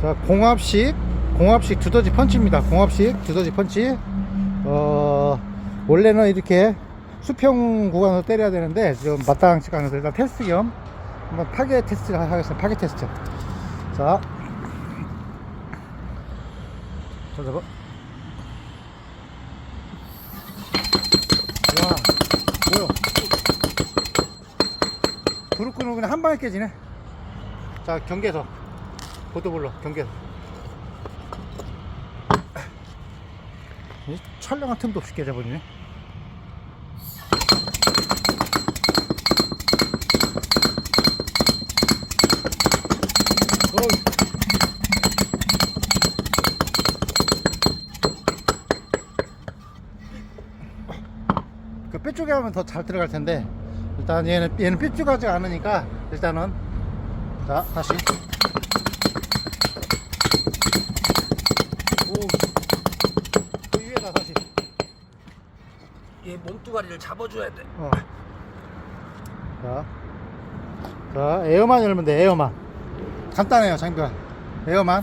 자, 공합식, 공합식 두더지 펀치입니다. 공합식 두더지 펀치. 어, 원래는 이렇게 수평 구간으로 때려야 되는데, 지금 마땅치 않아서 일단 테스트 겸 한번 파괴 테스트 하겠습니다. 파괴 테스트. 자. 자, 잡아. 와, 뭐야. 끄면 그냥 한 방에 깨지네. 자, 경계에서. 보도블로 경계에서. 이 촬영한 틈도 없이 깨져버리네. 그 뼈쪽에 하면 더 잘 들어갈 텐데 일단 얘는 얘는 뼈쪽하지 않으니까 일단은 자 다시. 오 그 위에다 다시. 얘 몸뚱아리를 잡아줘야 돼. 어. 자, 자 에어만 열면 돼 에어만. 간단해요 장비가 에어만